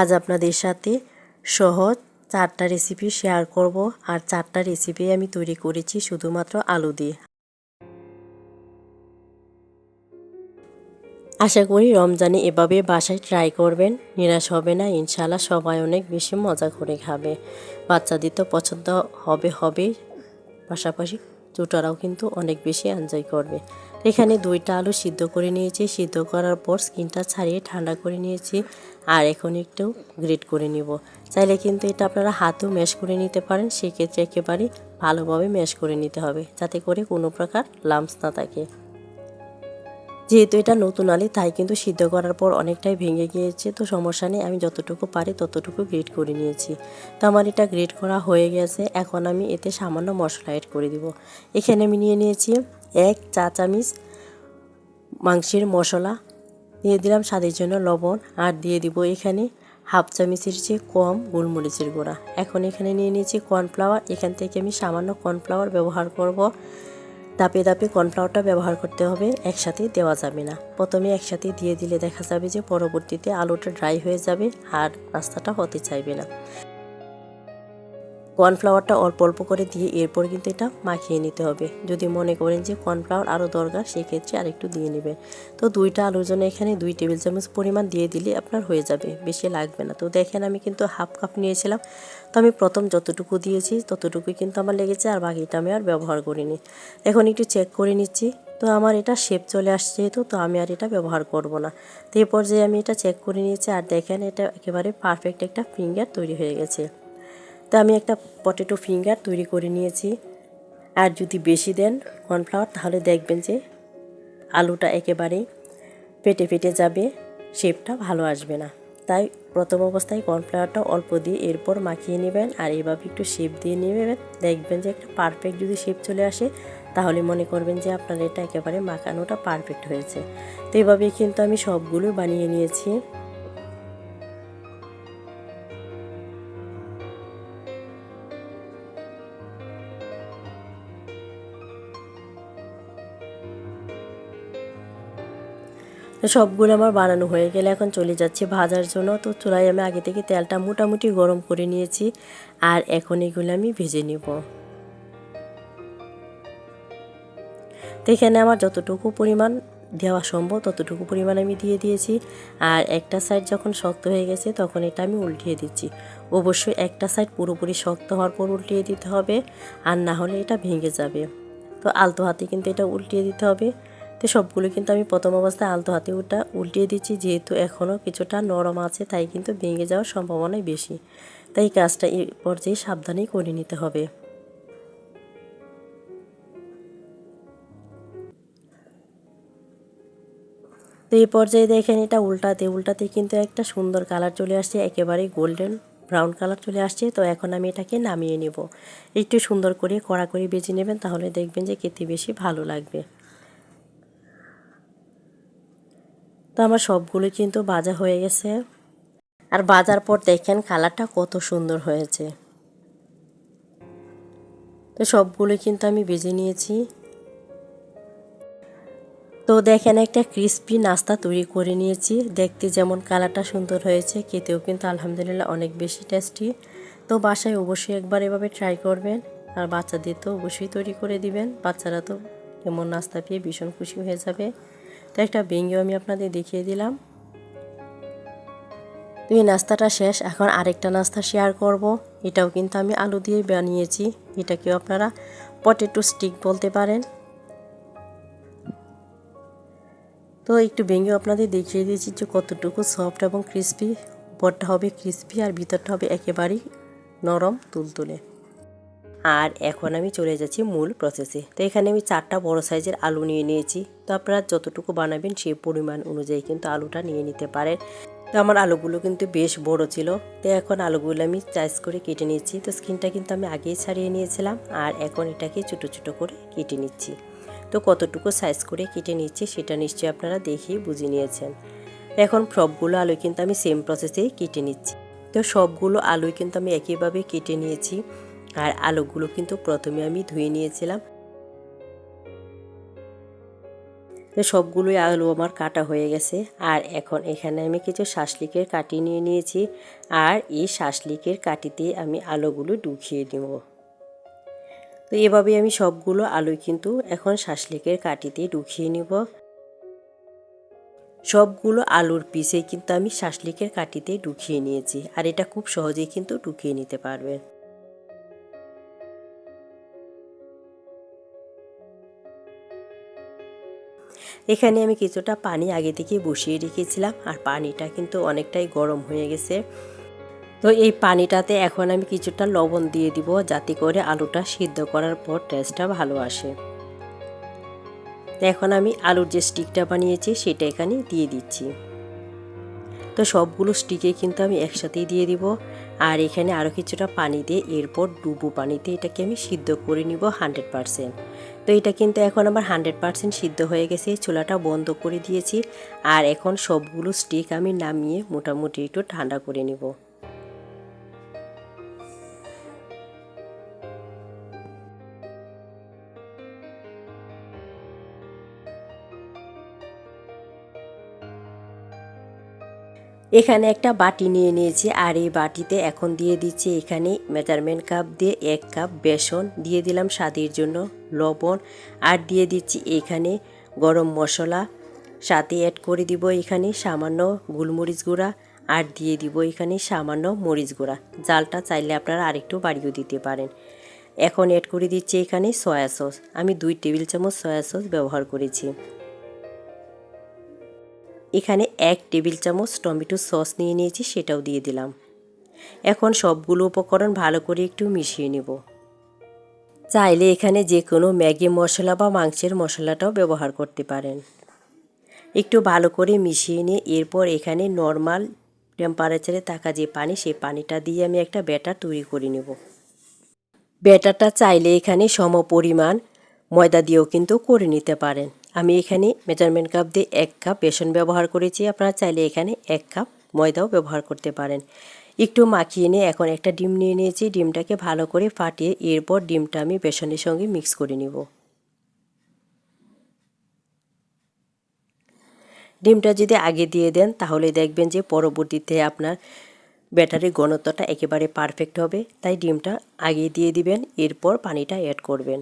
আজ আপনাদের সাথে সহজ চারটা রেসিপি শেয়ার করব। আর চারটা রেসিপি আমি তৈরি করেছি শুধুমাত্র আলু দিয়ে। আশা করি রমজানে এভাবে বাসায় ট্রাই করবেন, নিরাশ হবে না ইনশাল্লাহ সবাই অনেক বেশি মজা করে খাবে। বাচ্চাদের তো পছন্দ হবে হবে। পাশাপাশি ছোটরাও কিন্তু অনেক বেশি এনজয় করবে। এখানে দুইটা আলু সিদ্ধ করে নিয়েছি। সিদ্ধ করার পর স্কিনটা ছাড়িয়ে ঠান্ডা করে নিয়েছি। আর এখন একটু গ্রেট করে নিব। চাইলে কিন্তু এটা আপনারা হাতেও ম্যাশ করে নিতে পারেন। সেক্ষেত্রে একেবারে ভালোভাবে ম্যাশ করে নিতে হবে, যাতে করে কোনো প্রকার লাম্পস না থাকে। যেহেতু এটা নতুন আলি, তাই কিন্তু সিদ্ধ করার পর অনেকটাই ভেঙে গিয়েছে। তো সমস্যা নেই, আমি যতটুকু পারি ততটুকু গ্রেট করে নিয়েছি। তো আমার এটা গ্রেট করা হয়ে গেছে। এখন আমি এতে সামান্য মশলা অ্যাড করে দিব। এখানে আমি নিয়ে নিয়েছি এক চা চামিচ মাংসের মশলা। দিয়ে দিলাম স্বাদের জন্য লবণ। আর দিয়ে দিব এখানে হাফ চামিচের চেয়ে কম গোলমরিচের গুঁড়া। এখন এখানে নিয়ে নিয়েছি কর্নফ্লাওয়ার। এখান থেকে আমি সামান্য কর্নফ্লাওয়ার ব্যবহার করব। দাপে দাপে কর্নফ্লাওয়ারটা ব্যবহার করতে হবে। একসাথে দেওয়া যাবে না। প্রথমে একসাথে দিয়ে দিলে দেখা যাবে যে পরবর্তীতে আলুটা ড্রাই হয়ে যাবে আর নাস্তাটা হতে চাইবে না। কর্নফ্লাওয়ারটা অল্প অল্প করে দিয়ে এরপর কিন্তু এটা মাখিয়ে নিতে হবে। যদি মনে করেন যে কর্নফ্লাওয়ার আরও দরকার, সেক্ষেত্রে আরেকটু দিয়ে নেবেন। তো দুইটা আলুর জন্য এখানে দুই টেবিল চামচ পরিমাণ দিয়ে দিলে আপনার হয়ে যাবে, বেশি লাগবে না। তো দেখেন আমি কিন্তু হাফ কাপ নিয়েছিলাম। তো আমি প্রথম যতটুকু দিয়েছি, ততটুকুই কিন্তু আমার লেগেছে, আর বাকিটা আমি আর ব্যবহার করিনি। এখন একটু চেক করে নিচ্ছি। তো আমার এটা শেপ চলে আসছে যেহেতু, তো আমি আর এটা ব্যবহার করব না। তো এই পর্যায়ে আমি এটা চেক করে নিয়েছি, আর দেখেন এটা একেবারে পারফেক্ট একটা ফিঙ্গার তৈরি হয়ে গেছে। তো আমি একটা পটেটো ফিঙ্গার তৈরি করে নিয়েছি। আর যদি বেশি দেন কর্নফ্লাওয়ার তাহলে দেখবেন যে আলুটা একেবারেই পেটে পেটে যাবে শেপটা ভালো আসবে না। তাই প্রথম অবস্থায় কর্নফ্লাওয়ারটা অল্প দিয়ে এরপর মাখিয়ে নেবেন আর এভাবে একটু শেপ দিয়ে নেবেন। দেখবেন যে একটা পারফেক্ট যদি শেপ চলে আসে, তাহলে মনে করবেন যে আপনার এটা একেবারে মাখানোটা পারফেক্ট হয়েছে। তো এভাবে কিন্তু আমি সবগুলো বানিয়ে নিয়েছি। সবগুলো আমার বানানো হয়ে গেলে এখন চলে যাচ্ছে ভাজার জন্য। তো চুলায় আমি আগে থেকে তেলটা মোটামুটি গরম করে নিয়েছি আর এখন এগুলো আমি ভেজে নিব। তো এখানে আমার যতটুকু পরিমাণ দেওয়া সম্ভব ততটুকু পরিমাণ আমি দিয়ে দিয়েছি আর একটা সাইড যখন শক্ত হয়ে গেছে তখন এটা আমি উল্টিয়ে দিচ্ছি। অবশ্যই একটা সাইড পুরোপুরি শক্ত হওয়ার পর উল্টিয়ে দিতে হবে আর না হলে এটা ভেঙে যাবে। তো আলতো হাতে কিন্তু এটা উল্টিয়ে দিতে হবে। তো সবগুলো কিন্তু আমি প্রথম অবস্থায় আলতো হাতে ওটা উল্টিয়ে দিচ্ছি, যেহেতু এখনও কিছুটা নরম আছে, তাই কিন্তু ভেঙে যাওয়ার সম্ভাবনাই বেশি। তাই কাজটা এই পর্যায়ে সাবধানেই করে নিতে হবে। তো এই পর্যায়ে দেখেন এটা উল্টাতে উল্টাতে কিন্তু একটা সুন্দর কালার চলে আসছে একেবারেই গোল্ডেন ব্রাউন কালার চলে আসছে। তো এখন আমি এটাকে নামিয়ে নেব। একটু সুন্দর করে কড়া করে বেজে নেবেন, তাহলে দেখবেন যে খেতে বেশি ভালো লাগবে। তো আমার সবগুলো কিন্তু বাজা হয়ে গেছে। আর বাজার পর দেখেন কালারটা কত সুন্দর হয়েছে। তো সবগুলো কিন্তু আমি বেজে নিয়েছি। তো দেখেন একটা ক্রিস্পি নাস্তা তৈরি করে নিয়েছি। দেখতে যেমন কালারটা সুন্দর হয়েছে, খেতেও কিন্তু আলহামদুলিল্লাহ অনেক বেশি টেস্টি তো বাসায় অবশ্যই একবার এভাবে ট্রাই করবেন। আর বাচ্চাদের তো অবশ্যই তৈরি করে দিবেন। বাচ্চারা তো এমন নাস্তা পেয়ে ভীষণ খুশি হয়ে যাবে। তো একটা ভেঙ্গেও আমি আপনাদের দেখিয়ে দিলাম। তো এই নাস্তাটা শেষ, এখন আরেকটা নাস্তা শেয়ার করব। এটাও কিন্তু আমি আলু দিয়ে বানিয়েছি, এটাকেও আপনারা পটেটো স্টিক বলতে পারেন। তো একটু ভেঙেও আপনাদের দেখিয়ে দিয়েছি যে কতটুকু সফট এবং ক্রিস্পি, উপরটা হবে ক্রিস্পি আর ভিতরটা হবে একেবারেই নরম, তুলতুলে। আর এখন আমি চলে যাচ্ছি মূল প্রসেসে তো এখানে আমি চারটা বড় সাইজের আলু নিয়ে নিয়েছি। তো আপনারা যতটুকু বানাবেন সেই পরিমাণ অনুযায়ী কিন্তু আলুটা নিয়ে নিতে পারেন। তো আমার আলুগুলো কিন্তু বেশ বড় ছিল। তো এখন আলুগুলো আমি চাইজ করে কেটে নিয়েছি তো স্কিনটা কিন্তু আমি আগেই ছাড়িয়ে নিয়েছিলাম আর এখন এটাকে ছোটো ছোটো করে কেটে নিচ্ছি। তো কতটুকু সাইজ করে কেটে নিচ্ছি সেটা নিশ্চয়ই আপনারা দেখেই বুঝে নিয়েছেন। এখন সবগুলো আলু কিন্তু আমি সেম প্রসেসেই কেটে নিচ্ছি। তো সবগুলো আলুই কিন্তু আমি একইভাবে কেটে নিয়েছি। আর আলুগুলো কিন্তু প্রথমে আমি ধুয়ে নিয়েছিলাম। সবগুলোই আলু আমার কাটা হয়ে গেছে। আর এখন এখানে আমি কিছু শাসলিকের কাটি নিয়ে নিয়েছি। আর এই শাসলিকের কাটিতে আমি আলুগুলো ঢুকিয়ে নেব তো এভাবে আমি সবগুলো আলু কিন্তু এখন শাসলিকের কাটিতে ঢুকিয়ে নিব। সবগুলো আলুর পিসে কিন্তু আমি শাসলিকের কাটিতে ঢুকিয়ে নিয়েছি। আর এটা খুব সহজেই কিন্তু ঢুকিয়ে নিতে পারবেন এখানে আমি কিছুটা পানি আগে থেকে বসিয়ে রেখেছিলাম, আর পানিটা কিন্তু অনেকটাই গরম হয়ে গেছে। তো এই পানিটাতে এখন আমি কিছুটা লবণ দিয়ে দিব, যাতে করে আলুটা সিদ্ধ করার পর টেস্টটা ভালো আসে। এখন আমি আলুর যে স্টিকটা বানিয়েছি, সেটা এখানে দিয়ে দিচ্ছি। তো সবগুলো স্টিকে কিন্তু আমি একসাথেই দিয়ে দিব। আর এখানে আরও কিছুটা পানি দিয়ে এরপর ডুবু পানিতে এটাকে আমি সিদ্ধ করে নিব হান্ড্রেড পারসেন্ট। তো এটা কিন্তু এখন আমার হান্ড্রেড পারসেন্ট সিদ্ধ হয়ে গেছে চুলাটা বন্ধ করে দিয়েছি। আর এখন সবগুলো স্টিক আমি নামিয়ে মোটামুটি একটু ঠান্ডা করে নিব। এখানে একটা বাটি নিয়ে নিয়েছি, আর এই বাটিতে এখন দিয়ে দিচ্ছি এখানে মেজারমেন্ট কাপ দিয়ে এক কাপ বেসন, দিয়ে দিলাম স্বাদের জন্য লবণ, আর দিয়ে দিচ্ছি এখানে গরম মশলা। সাথে অ্যাড করে দিব এখানে সামান্য গোলমরিচ গুঁড়া, আর দিয়ে দিব এখানে সামান্য মরিচ গুঁড়া। জালটা চাইলে আপনারা আরেকটু বাড়িয়েও দিতে পারেন। এখন অ্যাড করে দিচ্ছি এখানে সয়া সস আমি দুই টেবিল চামচ সয়া সস ব্যবহার করেছি। এখানে এক টেবিল চামচ টমেটো সস নিয়ে নিয়েছি, সেটাও দিয়ে দিলাম। এখন সবগুলো উপকরণ ভালো করে একটু মিশিয়ে নেব। চাইলে এখানে যে কোনো ম্যাগি মশলা বা মাংসের মশলাটাও ব্যবহার করতে পারেন। একটু ভালো করে মিশিয়ে নিয়ে এরপর এখানে নর্মাল টেম্পারেচারে থাকা যে পানি, সেই পানিটা দিয়ে আমি একটা ব্যাটার তৈরি করে নেব। ব্যাটারটা চাইলে এখানে সম পরিমাণ ময়দা দিয়েও কিন্তু করে নিতে পারেন। আমি এখানে মেজারমেন্ট কাপ দিয়ে এক কাপ বেসন ব্যবহার করেছি। আপনারা চাইলে এখানে এক কাপ ময়দাও ব্যবহার করতে পারেন। একটু মাখিয়ে নিয়ে এখন একটা ডিম নিয়ে নিয়েছি। ডিমটাকে ভালো করে ফাটিয়ে এরপর ডিমটা আমি বেসনের সঙ্গে মিক্স করে নিব। ডিমটা যদি আগে দিয়ে দেন, তাহলে দেখবেন যে পরবর্তীতে আপনার ব্যাটারির ঘনত্বটা একেবারে পারফেক্ট হবে। তাই ডিমটা আগে দিয়ে দিবেন, এরপর পানিটা অ্যাড করবেন।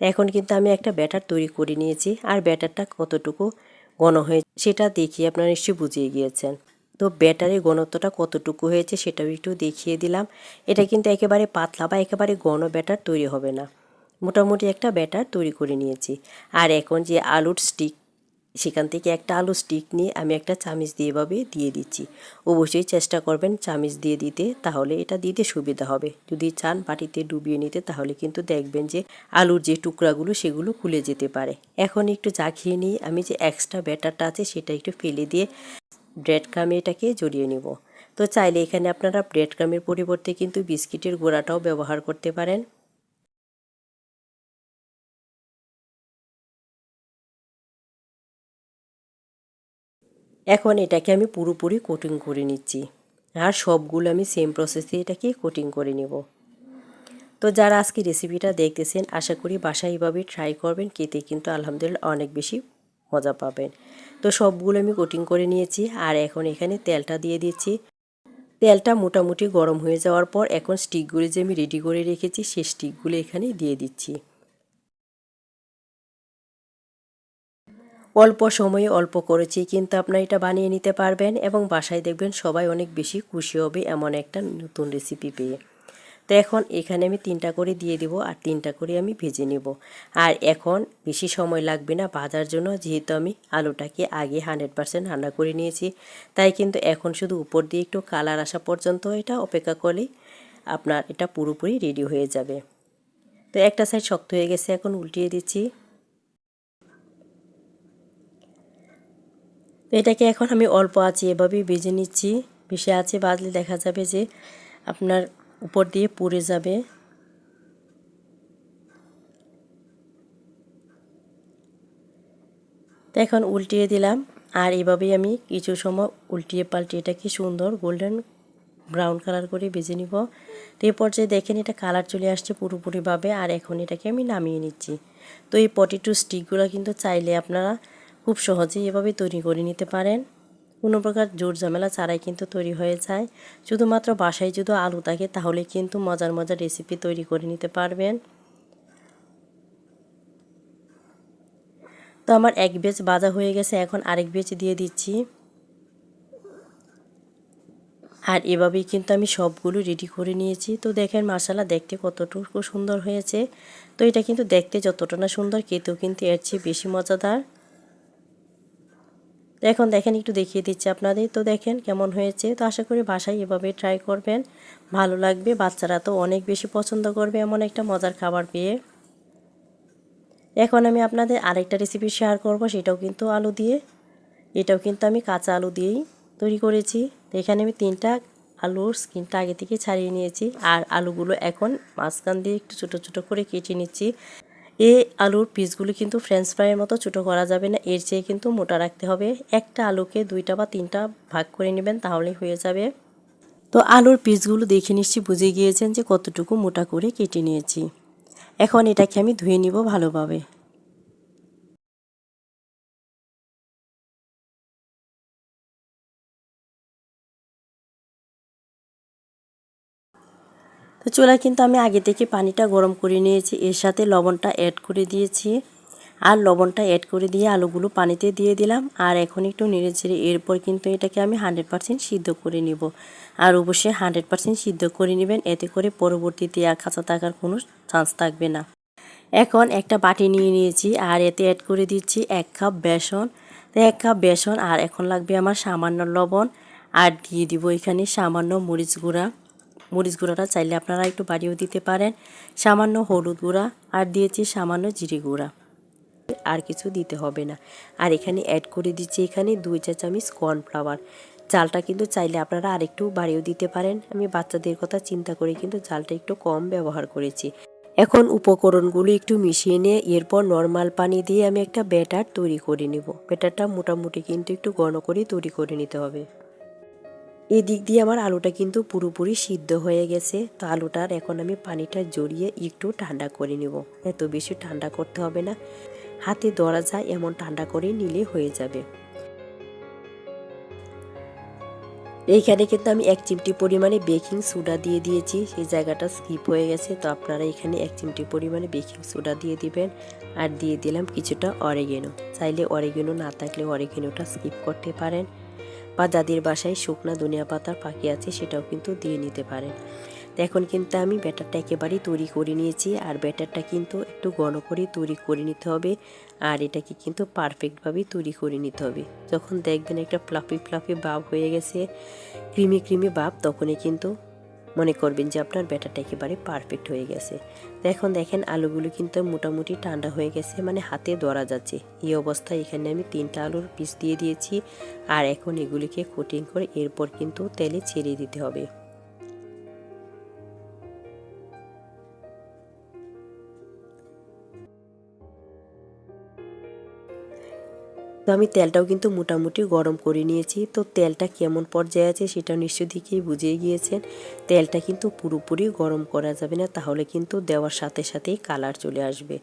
এখন কিন্তু আমি একটা ব্যাটার তৈরি করে নিয়েছি, আর ব্যাটারটা কতটুকু ঘন হয়েছে সেটা দেখিয়ে আপনারা নিশ্চয়ই বুঝিয়ে গিয়েছেন। তো ব্যাটারের ঘনত্বটা কতটুকু হয়েছে সেটাও একটু দেখিয়ে দিলাম। এটা কিন্তু একেবারে পাতলা বা একেবারে ঘন ব্যাটার তৈরি হবে না। মোটামুটি একটা ব্যাটার তৈরি করে নিয়েছি। আর এখন যে আলুর স্টিক সেখান থেকে একটা আলু স্টিক নিয়ে আমি একটা চামিচ দিয়ে এভাবে দিয়ে দিচ্ছি। অবশ্যই চেষ্টা করবেন চামিচ দিয়ে দিতে, তাহলে এটা দিতে সুবিধা হবে। যদি চান বাটিতে ডুবিয়ে নিতে, তাহলে কিন্তু দেখবেন যে আলুর যে টুকরাগুলো, সেগুলো খুলে যেতে পারে। এখন একটু জাখিয়ে নিয়ে আমি যে এক্সট্রা ব্যাটারটা আছে, সেটা একটু ফেলে দিয়ে ব্রেড ক্রামে এটাকে জড়িয়ে নিব। তো চাইলে এখানে আপনারা ব্রেড ক্রামের পরিবর্তে কিন্তু বিস্কিটের গোড়াটাও ব্যবহার করতে পারেন। এখন এটাকে আমি পুরোপুরি কোটিং করে নিচ্ছি। আর সবগুলো আমি সেম প্রসেসে এটাকে কোটিং করে নেব। তো যারা আজকে রেসিপিটা দেখতেছেন, আশা করি বাসায় এইভাবে ট্রাই করবেন, খেতে কিন্তু আলহামদুলিল্লাহ অনেক বেশি মজা পাবেন। তো সবগুলো আমি কোটিং করে নিয়েছি, আর এখন এখানে তেলটা দিয়ে দিচ্ছি। তেলটা মোটামুটি গরম হয়ে যাওয়ার পর এখন স্টিকগুলি যে আমি রেডি করে রেখেছি, সেই স্টিকগুলো এখানে দিয়ে দিচ্ছি। অল্প সময়ে অল্প করেছি, কিন্তু আপনার এটা বানিয়ে নিতে পারবেন এবং বাসায় দেখবেন সবাই অনেক বেশি খুশি হবে এমন একটা নতুন রেসিপি পেয়ে। তো এখন এখানে আমি তিনটা করে দিয়ে দিব আর তিনটা করে আমি ভেজে নেব। আর এখন বেশি সময় লাগবে না ভাজার জন্য, যেহেতু আমি আলুটাকে আগে হান্ড্রেড পারসেন্ট রান্না করে নিয়েছি। তাই কিন্তু এখন শুধু উপর দিয়ে একটু কালার আসা পর্যন্ত এটা অপেক্ষা করলেই আপনার এটা পুরোপুরি রেডি হয়ে যাবে। তো একটা সাইড শক্ত হয়ে গেছে, এখন উল্টিয়ে দিচ্ছি। তো এটাকে এখন আমি অল্প আছি এভাবেই বেজে নিচ্ছি। বেশি আছে বাজলে দেখা যাবে যে আপনার উপর দিয়ে পুড়ে যাবে। তো এখন উল্টিয়ে দিলাম। আর এভাবেই আমি কিছু সময় উল্টিয়ে পাল্টিয়ে এটাকে সুন্দর গোল্ডেন ব্রাউন কালার করে বেজে নিব। তো এই পর্যায়ে দেখেন এটা কালার চলে আসছে পুরোপুরিভাবে। আর এখন এটাকে আমি নামিয়ে নিচ্ছি। তো এই পটেটো স্টিকগুলো কিন্তু চাইলে আপনারা খুব সহজেই এভাবে তৈরি করে নিতে পারেন। কোনো প্রকার জোর ঝামেলা ছাড়াই কিন্তু তৈরি হয়ে যায়। শুধুমাত্র বাসায় যদি আলু থাকে, তাহলে কিন্তু মজার মজার রেসিপি তৈরি করে নিতে পারবেন। তো আমার এক বেচ বাজা হয়ে গেছে, এখন আরেক বেচ দিয়ে দিচ্ছি। আর এভাবেই কিন্তু আমি সবগুলো রেডি করে নিয়েছি। তো দেখেন মশালা দেখতে কতটুকু সুন্দর হয়েছে। তো এটা কিন্তু দেখতে যতটা না সুন্দর, খেতেও কিন্তু এর চেয়ে বেশি মজাদার। এখন দেখেন, একটু দেখিয়ে দিচ্ছি আপনাদের। তো দেখেন কেমন হয়েছে। তো আশা করি বাসায় এভাবে ট্রাই করবেন। ভালো লাগবে। বাচ্চারা তো অনেক বেশি পছন্দ করবে এমন একটা মজার খাবার পেয়ে। এখন আমি আপনাদের আরেকটা রেসিপি শেয়ার করব, সেটাও কিন্তু আলু দিয়ে। এটাও কিন্তু আমি কাঁচা আলু দিয়েই তৈরি করেছি। তো এখানে আমি তিনটা আলুর স্কিনটা আগে থেকে ছাড়িয়ে নিয়েছি। আর আলুগুলো এখন মাঝখান দিয়ে একটু ছোটো ছোটো করে কেটে নিচ্ছি। এই আলুর পিসগুলো কিন্তু ফ্রেঞ্চ ফ্রাইয়ের মতো ছোটো করা যাবে না। এর চেয়ে কিন্তু মোটা রাখতে হবে। একটা আলুকে দুইটা বা তিনটা ভাগ করে নেবেন, তাহলেই হয়ে যাবে। তো আলুর পিসগুলো দেখে নিশ্চয়ই বুঝে গিয়েছেন যে কতটুকু মোটা করে কেটে নিয়েছি। এখন এটাকে আমি ধুয়ে নিব ভালোভাবে। তো চুলায় কিন্তু আমি আগে থেকে পানিটা গরম করে নিয়েছি। এর সাথে লবণটা অ্যাড করে দিয়েছি। আর লবণটা অ্যাড করে দিয়ে আলুগুলো পানিতে দিয়ে দিলাম। আর এখন একটু নেড়ে ছেড়ে এরপর কিন্তু এটাকে আমি হান্ড্রেড পারসেন্ট সিদ্ধ করে নিব। আর অবশ্যই হান্ড্রেড পারসেন্ট সিদ্ধ করে নেবেন। এতে করে পরবর্তীতে আর খাঁচা থাকার কোনো চান্স থাকবে না। এখন একটা বাটি নিয়ে নিয়েছি। আর এতে অ্যাড করে দিচ্ছি এক কাপ বেসন। তো এক কাপ বেসন আর এখন লাগবে আমার সামান্য লবণ। আর দিয়ে দিব এখানে সামান্য মরিচ গুঁড়া। মরিচ গুঁড়াটা চাইলে আপনারা একটু বাড়িয়েও দিতে পারেন। সামান্য হলুদ গুঁড়া আর দিয়েছি সামান্য জিরে গুঁড়া। আর কিছু দিতে হবে না। আর এখানে অ্যাড করে দিচ্ছি এখানে দুই চা চামচ কর্নফ্লাওয়ার চালটা কিন্তু চাইলে আপনারা আরেকটু বাড়িয়েও দিতে পারেন। আমি বাচ্চাদের কথা চিন্তা করে কিন্তু চালটা একটু কম ব্যবহার করেছি। এখন উপকরণগুলো একটু মিশিয়ে নিয়ে এরপর নর্মাল পানি দিয়ে আমি একটা ব্যাটার তৈরি করে নেব। ব্যাটারটা মোটামুটি কিন্তু একটু ঘন করে তৈরি করে নিতে হবে। এই দিক দিয়ে আমার আলুটা কিন্তু পুরোপুরি সিদ্ধ হয়ে গেছে। তো আলুটার এখন আমি পানিটা জড়িয়ে একটু ঠান্ডা করে নেব। এত বেশি ঠান্ডা করতে হবে না। হাতে ধরা যায়, এমন ঠান্ডা করে নিলে হয়ে যাবে। এইখানে কিন্তু আমি এক চিমটি পরিমাণে বেকিং সোডা দিয়ে দিয়েছি। সেই জায়গাটা স্কিপ হয়ে গেছে। তো আপনারা এখানে এক চিমটি পরিমাণে বেকিং সোডা দিয়ে দিবেন। আর দিয়ে দিলাম কিছুটা অরেগেনো। চাইলে অরেগেনো না থাকলে অরেগেনোটা স্কিপ করতে পারেন। বা যাদের বাসায় শুকনা ধনিয়া পাতার পাখি আছে সেটাও কিন্তু দিয়ে নিতে পারেন। এখন কিন্তু আমি ব্যাটারটা একেবারেই তৈরি করে নিয়েছি আর ব্যাটারটা কিন্তু একটু ঘন করে তৈরি করে নিতে হবে আর এটাকে কিন্তু পারফেক্টভাবেই তৈরি করে নিতে হবে। যখন দেখবেন একটা ফ্লাফি ফ্লাফি ভাব হয়ে গেছে, ক্রিমি ক্রিমি ভাব, তখনই কিন্তু মনে করবেন যে আপনার ব্যাটারটা একেবারে পারফেক্ট হয়ে গেছে। তো এখন দেখেন আলুগুলো কিন্তু মোটামুটি ঠান্ডা হয়ে গেছে মানে হাতে ধরা যাচ্ছে। এই অবস্থায় এখানে আমি তিনটা আলুর পিস দিয়ে দিয়েছি আর এখন এগুলিকে কোটিং করে এরপর কিন্তু তেলে ছেড়ে দিতে হবে। তো আমি তেলটাও কিন্তু মোটামুটি গরম করে নিয়েছি। তো তেলটা কেমন পর্যায়ে আছে সেটা নিশ্চয় দিকেই বুঝিয়ে গিয়েছেন। তেলটা কিন্তু পুরোপুরি গরম করা যাবে না, তাহলে কিন্তু দেওয়ার সাথে সাথেই কালার চলে আসবে।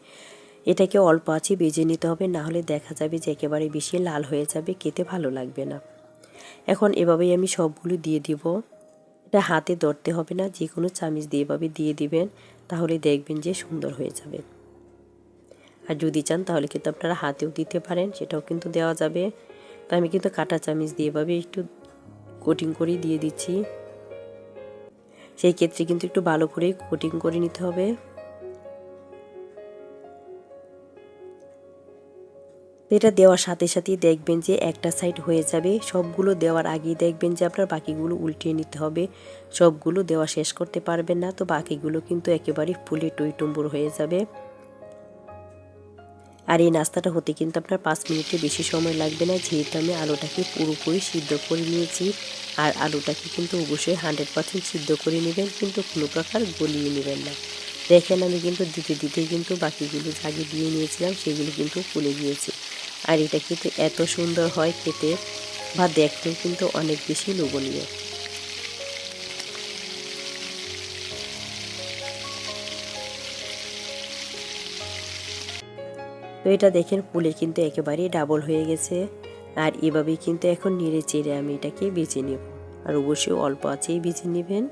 এটাকে অল্প আছে বেজে নিতে হবে, না হলে দেখা যাবে যে একেবারে বেশি লাল হয়ে যাবে, খেতে ভালো লাগবে না। এখন এভাবেই আমি সবগুলো দিয়ে দিব। এটা হাতে ধরতে হবে না যে কোনো চামিচ দিয়ে এভাবে দিয়ে দিবেন, তাহলে দেখবেন যে সুন্দর হয়ে যাবে। আর যদি চান তাহলে কিন্তু আপনারা হাতেও দিতে পারেন, সেটাও কিন্তু দেওয়া যাবে। তো আমি কিন্তু কাটা চামিচ দিয়ে এভাবে একটু কোটিং করে দিয়ে দিচ্ছি। সেই ক্ষেত্রে কিন্তু একটু ভালো করে কোটিং করে নিতে হবে। এটা দেওয়ার সাথে সাথেই দেখবেন যে একটা সাইড হয়ে যাবে। সবগুলো দেওয়ার আগেই দেখবেন যে আপনার বাকিগুলো উল্টিয়ে নিতে হবে। সবগুলো দেওয়া শেষ করতে পারবেন না, তো বাকিগুলো কিন্তু একেবারে ফুলে টুম্বুর হয়ে যাবে। আর এই নাস্তাটা হতে কিন্তু আপনার পাঁচ মিনিটের বেশি সময় লাগবে না। যেহেতু আমি আলুটাকে পুরোপুরি সিদ্ধ করে নিয়েছি। আর আলুটাকে কিন্তু অবশ্যই হান্ড্রেড পার্সেন্ট সিদ্ধ করে নেবেন। কিন্তু কোনো প্রকার গলিয়ে নেবেন না। দেখেন, আমি কিন্তু দিতে দিতে কিন্তু বাকিগুলো জাগে দিয়ে নিয়েছিলাম, সেগুলো কিন্তু ফুলে গিয়েছে। আর এটা কিন্তু এত সুন্দর হয় খেতে, বা দেখতেও কিন্তু অনেক বেশি লোভনীয়। তো এটা দেখেন ফুলে কিন্তু একেবারেই ডাবল হয়ে গেছে। আর এভাবেই কিন্তু এখন নেড়ে চেড়ে আমি এটাকে বেছে নেব। আর অবশ্যই অল্প আছেই বেছে নেবেন।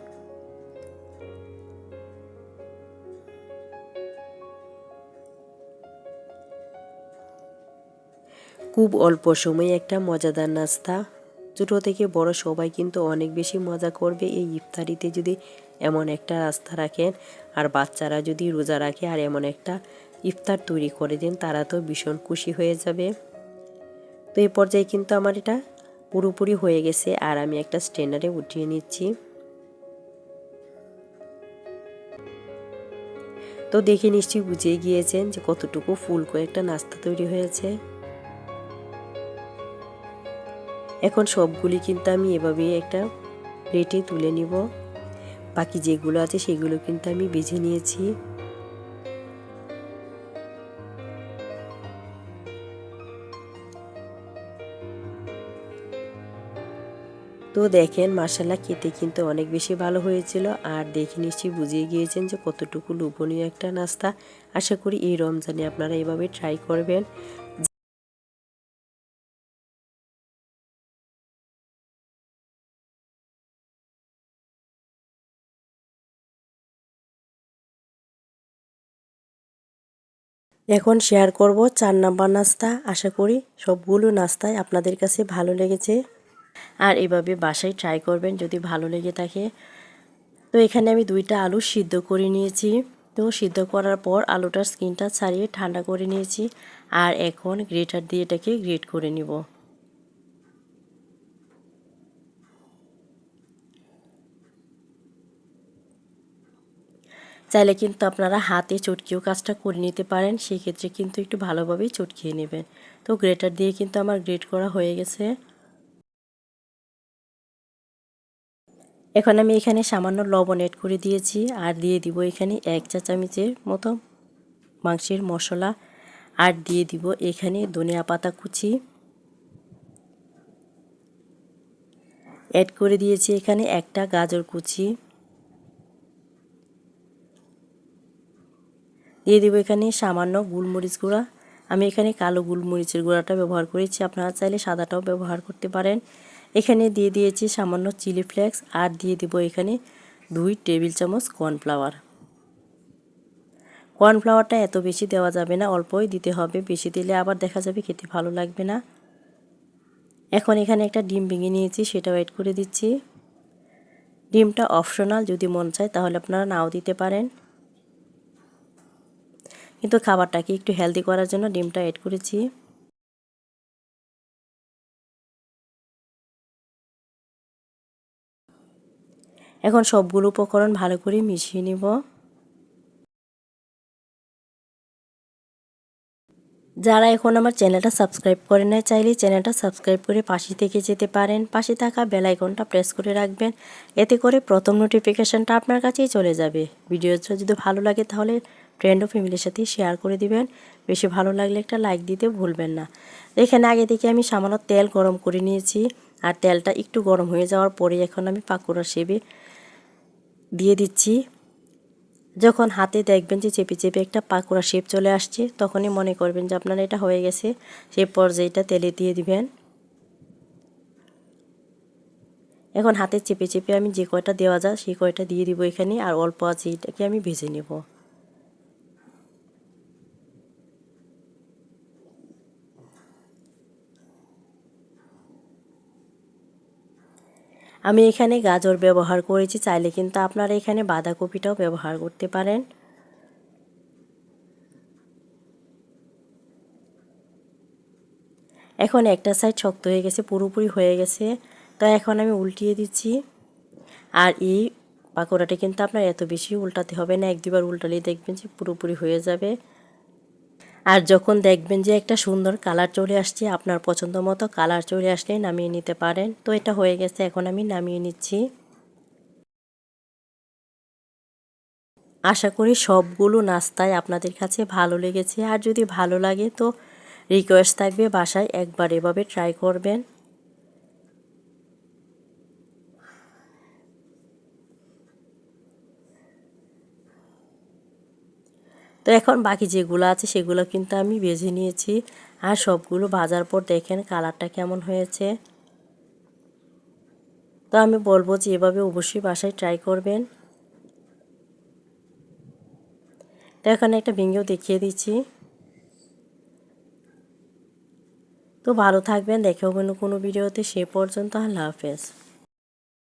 খুব অল্প সময়ে একটা মজাদার নাস্তা। ছোটো থেকে বড় সবাই কিন্তু অনেক বেশি মজা করবে এই ইফতারিতে যদি এমন একটা রাস্তা রাখেন। আর বাচ্চারা যদি রোজা রাখে আর এমন একটা ইফতার তৈরি করে দিন, তারা তো ভীষণ খুশি হয়ে যাবে। তো এই পর্যায়ে কিন্তু আমার এটা পুরোপুরি হয়ে গেছে আর আমি একটা স্ট্যান্ডারে উঠিয়ে নিচ্ছি। তো দেখে নিশ্চয়ই বুঝে গিয়েছেন যে কতটুকু ফুলকো একটা নাস্তা তৈরি হয়েছে। এখন সবগুলি কিন্তু আমি এভাবেই একটা প্লেটে তুলে নিব। বাকি যেগুলো আছে সেগুলো কিন্তু আমি বেছে নিয়েছি। তো দেখেন মাসালা খেতে কিন্তু অনেক বেশি ভালো হয়েছিল। আর দেখে নিশ্চয়ই বুঝিয়ে গিয়েছেন যে কতটুকু লোভনীয় একটা নাস্তা। আশা করি এই রমজানে আপনারা এভাবে ট্রাই করবেন। এখন শেয়ার করব চার নাম্বার নাস্তা। আশা করি সবগুলো নাস্তায় আপনাদের কাছে ভালো লেগেছে। আর এভাবে বাসায় ট্রাই করবেন যদি ভালো লেগে থাকে। তো এখানে আমি দুইটা আলু সিদ্ধ করে নিয়েছি। তো সিদ্ধ করার পর আলুটার স্কিনটা ছাড়িয়ে ঠান্ডা করে নিয়েছি। আর এখন গ্রেটার দিয়ে এটাকে গ্রেট করে নিব। চাইলে কিন্তু আপনারা হাতে চটকিও কাজটা করে নিতে পারেন সেই ক্ষেত্রে কিন্তু একটু ভালোভাবেই চটকিয়ে নেবেন। তো গ্রেটার দিয়ে কিন্তু আমার গ্রেট করা হয়ে গেছে। এখন আমি এখানে সামান্য লবণ এড করে দিয়েছি আর দিয়ে দিব এখানে এক চা চামচের মতো মাংসের মশলা আর দিয়ে দিব এখানে ধনিয়া পাতা কুচি। অ্যাড করে দিয়েছি এখানে একটা গাজর কুচি। দিয়ে দিব এখানে সামান্য গুলমরিচ গুঁড়া। আমি এখানে কালো গুলমরিচের গুঁড়াটা ব্যবহার করেছি, আপনারা চাইলে সাদাটাও ব্যবহার করতে পারেন। এখানে দিয়ে দিয়েছি সামান্য চিলি ফ্লেক্স আর দিয়ে দিব এখানে দুই টেবিল চামচ কর্নফ্লাওয়ার। কর্নফ্লাওয়ারটা এত বেশি দেওয়া যাবে না, অল্পই দিতে হবে। বেশি দিলে আবার দেখা যাবে খেতে ভালো লাগবে না। এখন এখানে একটা ডিম ভেঙে নিয়েছি, সেটাও অ্যাড করে দিচ্ছি। ডিমটা অপশনাল যদি মন চায় তাহলে আপনারা নাও দিতে পারেন। কিন্তু খাবারটাকে একটু হেলদি করার জন্য ডিমটা অ্যাড করেছি। এখন সবগুলো উপকরণ ভালো করে মিশিয়ে নিব। যারা এখন আমার চ্যানেলটা সাবস্ক্রাইব করে নেয় চাইলে চ্যানেলটা সাবস্ক্রাইব করে পাশে থেকে যেতে পারেন। পাশে থাকা বেলাইকনটা প্রেস করে রাখবেন। এতে করে প্রথম নোটিফিকেশানটা আপনার কাছেই চলে যাবে। ভিডিওটা যদি ভালো লাগে তাহলে ফ্রেন্ড ও ফ্যামিলির সাথে শেয়ার করে দিবেন। বেশি ভালো লাগলে একটা লাইক দিতে ভুলবেন না। এখানে আগে থেকে আমি সামান্য তেল গরম করে নিয়েছি। আর তেলটা একটু গরম হয়ে যাওয়ার পরে এখন আমি পাকুড়া সেবে দিয়ে দিচ্ছি। যখন হাতে দেখবেন যে চেপে চেপে একটা পাকুড়া শেপ চলে আসছে, তখনই মনে করবেন যে আপনার এটা হয়ে গেছে। সেই পর্যায়টা তেলে দিয়ে দিবেন। এখন হাতে চেপে চেপে আমি যে কয়টা দেওয়া যায় সেই কয়টা দিয়ে দিব এখানে, আর অল্প আছে এটাকে আমি ভেজে নেব। আমি এখানে গাজর ব্যবহার করেছি, চাইলে কিন্তু আপনারা এখানে বাঁধাকপিটাও ব্যবহার করতে পারেন। এখন একটা সাইড শক্ত হয়ে গেছে, পুরোপুরি হয়ে গেছে। তো এখন আমি উল্টিয়ে দিচ্ছি। আর এই পাকোড়াটা কিন্তু আপনার এত বেশি উল্টাতে হবে না এক দুবার উল্টালেই দেখবেন যে পুরোপুরি হয়ে যাবে। আর যখন দেখবেন যে একটা সুন্দর কালার চলে আসছে, আপনার পছন্দ মতো কালার চলে আসলে নামিয়ে নিতে পারেন। তো এটা হয়ে গেছে, এখন আমি নামিয়ে নিচ্ছি। আশা করি সবগুলো নাস্তায় আপনাদের কাছে ভালো লেগেছে। আর যদি ভালো লাগে তো রিকোয়েস্ট থাকবে, বাসায় একবার এভাবে ট্রাই করবেন। তো এখন বাকি যেগুলো আছে সেগুলো কিন্তু আমি বেজে নিয়েছি। আর সবগুলো ভাজার পর দেখেন কালারটা কেমন হয়েছে। তো আমি বলব যে এভাবে অবশ্যই বাসায় ট্রাই করবেন। তো এখানে একটা ভেঙেও দেখিয়ে দিচ্ছি। তো ভালো থাকবেন, দেখে কোনো কোনো ভিডিওতে। সে পর্যন্ত আল্লাহ হাফেজ।